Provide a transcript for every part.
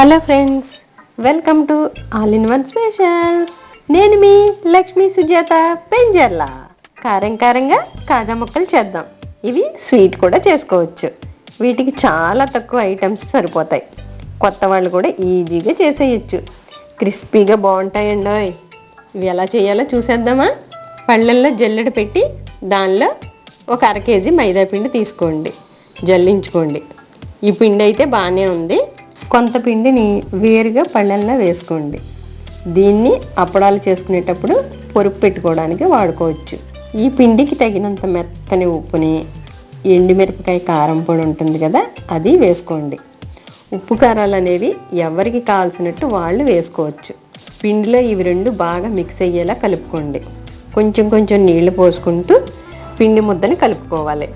Hello friends welcome to all in one specials. నేను మీ లక్ష్మీ సుజాత పెంజర్ల. కారం కారంగా కాజా ముక్కలు చేద్దాం. ఇవి స్వీట్ కూడా చేసుకోవచ్చు. వీటికి చాలా తక్కువ ఐటమ్స్ సరిపోతాయి. కొత్త వాళ్ళు కూడా ఈజీగా చేసేయచ్చు. క్రిస్పీగా బాగుంటాయండి ఇవి ఎలా చేయాలో చూసేద్దామా? పళ్ళల్లో జల్లెడ పెట్టి దానిలో ఒక అర కేజీ మైదా పిండి తీసుకోండి. జల్లించుకోండి. ఈ పిండి అయితే బాగానే ఉంది. కొంత పిండిని వేరుగా పళ్ళెంలో వేసుకోండి. దీన్ని అప్పడాలు చేసుకునేటప్పుడు పొరుపు పెట్టుకోవడానికి వాడుకోవచ్చు. ఈ పిండికి తగినంత మెత్తని ఉప్పుని ఎండుమిరపకాయ కారం పొడి ఉంటుంది కదా అది వేసుకోండి. ఉప్పు కారాలు అనేవి ఎవరికి కావాల్సినట్టు వాళ్ళు వేసుకోవచ్చు. పిండిలో ఇవి రెండు బాగా మిక్స్ అయ్యేలా కలుపుకోండి. కొంచెం కొంచెం నీళ్ళు పోసుకుంటూ పిండి ముద్దని కలుపుకోవాలి.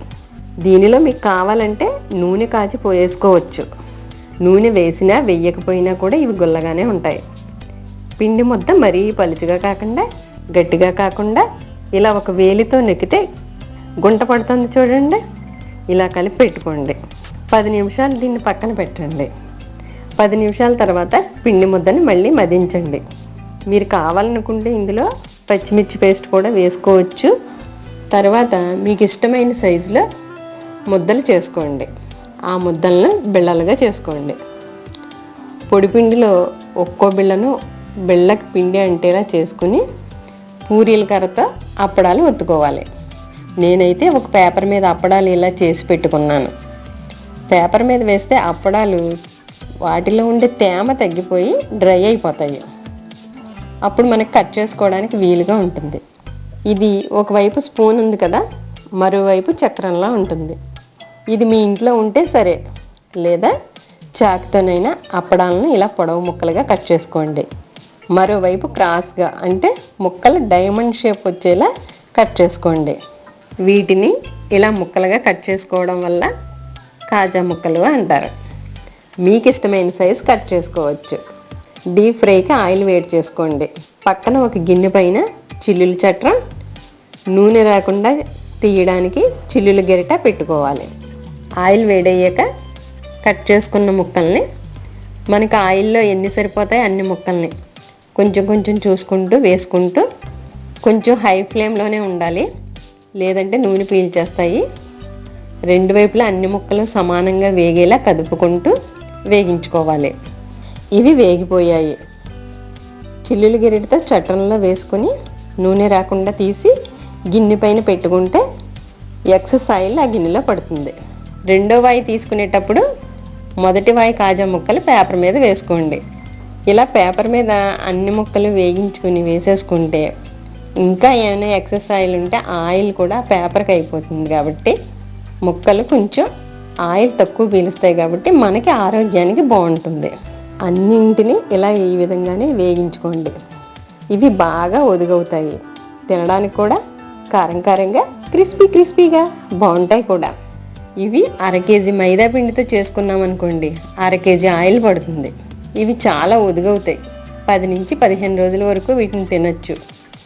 దీనిలో మీకు కావాలంటే నూనె కాచి పోయేసుకోవచ్చు. నూనె వేసినా వేయకపోయినా కూడా ఇవి గుల్లగానే ఉంటాయి. పిండి ముద్ద మరీ పలుచుగా కాకుండా గట్టిగా కాకుండా ఇలా ఒక వేలితో నెక్కితే గుంట పడుతుంది చూడండి. ఇలా కలిపి పెట్టుకోండి. పది నిమిషాలు దీన్ని పక్కన పెట్టండి. పది నిమిషాల తర్వాత పిండి ముద్దని మళ్ళీ మదించండి. మీరు కావాలనుకుంటే ఇందులో పచ్చిమిర్చి పేస్ట్ కూడా వేసుకోవచ్చు. తర్వాత మీకు ఇష్టమైన సైజులో ముద్దలు చేసుకోండి. ఆ ముద్దలను బిళ్ళలుగా చేసుకోండి. పొడిపిండిలో ఒక్కో బిళ్ళను బిళ్ళకి పిండి అంటేలా చేసుకుని పూరీల కర్రతో అప్పడాలు ఒత్తుకోవాలి. నేనైతే ఒక పేపర్ మీద అప్పడాలు ఇలా చేసి పెట్టుకున్నాను. పేపర్ మీద వేస్తే అప్పడాలు వాటిలో ఉండే తేమ తగ్గిపోయి డ్రై అయిపోతాయి. అప్పుడు మనకి కట్ చేసుకోవడానికి వీలుగా ఉంటుంది. ఇది ఒకవైపు స్పూన్ ఉంది కదా మరోవైపు చక్రంలా ఉంటుంది. ఇది మీ ఇంట్లో ఉంటే సరే. లేదా చాకుతోనైనా అప్పడాలను ఇలా పొడవు ముక్కలుగా కట్ చేసుకోండి. మరోవైపు క్రాస్గా అంటే ముక్కలు డైమండ్ షేప్ వచ్చేలా కట్ చేసుకోండి. వీటిని ఇలా ముక్కలుగా కట్ చేసుకోవడం వల్ల కాజా ముక్కలు అంటారు. మీకు ఇష్టమైన సైజ్ కట్ చేసుకోవచ్చు. డీప్ ఫ్రైకి ఆయిల్ వేడి చేసుకోండి. పక్కన ఒక గిన్నె పైన చిల్లులు చట్రం. నూనె రాకుండా తీయడానికి చిల్లుల గరిట పెట్టుకోవాలి. ఆయిల్ వేడయ్యాక కట్ చేసుకున్న ముక్కల్ని మనకి ఆయిల్లో ఎన్ని సరిపోతాయి అన్ని ముక్కల్ని కొంచెం కొంచెం చూసుకుంటూ వేసుకుంటూ కొంచెం హై ఫ్లేమ్లోనే ఉండాలి. లేదంటే నూనె పీల్చేస్తాయి. రెండు వైపులా అన్ని ముక్కలు సమానంగా వేగేలా కదుపుకుంటూ వేగించుకోవాలి. ఇవి వేగిపోయాయి. చిల్లులు గిరిటితో చట్రంలో వేసుకొని నూనె రాకుండా తీసి గిన్నె పైన పెట్టుకుంటే ఎక్సెస్ ఆయిల్ ఆ గిన్నెలో పడుతుంది. రెండో వాయి తీసుకునేటప్పుడు మొదటి వాయి కాజా ముక్కలు పేపర్ మీద వేసుకోండి. ఇలా పేపర్ మీద అన్ని ముక్కలు వేగించుకుని వేసేసుకుంటే ఇంకా ఏమైనా ఎక్సెస్ ఆయిల్ ఉంటే ఆయిల్ కూడా పేపర్కి అయిపోతుంది కాబట్టి ముక్కలు కొంచెం ఆయిల్ తక్కువ పీలుస్తాయి కాబట్టి మనకి ఆరోగ్యానికి బాగుంటుంది. అన్నింటినీ ఇలా ఈ విధంగానే వేగించుకోండి ఇవి బాగా ఒదుగవుతాయి. తినడానికి కూడా కారం కారంగా క్రిస్పీ క్రిస్పీగా బాగుంటాయి కూడా. ఇవి అర కేజీ మైదా పిండితో చేసుకున్నాం అనుకోండి అర కేజీ ఆయిల్ పడుతుంది. ఇవి చాలా ఒదుగవుతాయి పది నుంచి పదిహేను రోజుల వరకు వీటిని తినచ్చు.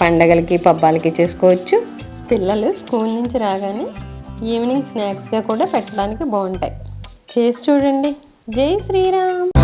పండగలకి పబ్బాలకి చేసుకోవచ్చు. పిల్లలు స్కూల్ నుంచి రాగానే ఈవినింగ్ స్నాక్స్గా కూడా పెట్టడానికి బాగుంటాయి. చేసి చూడండి. జై శ్రీరామ్!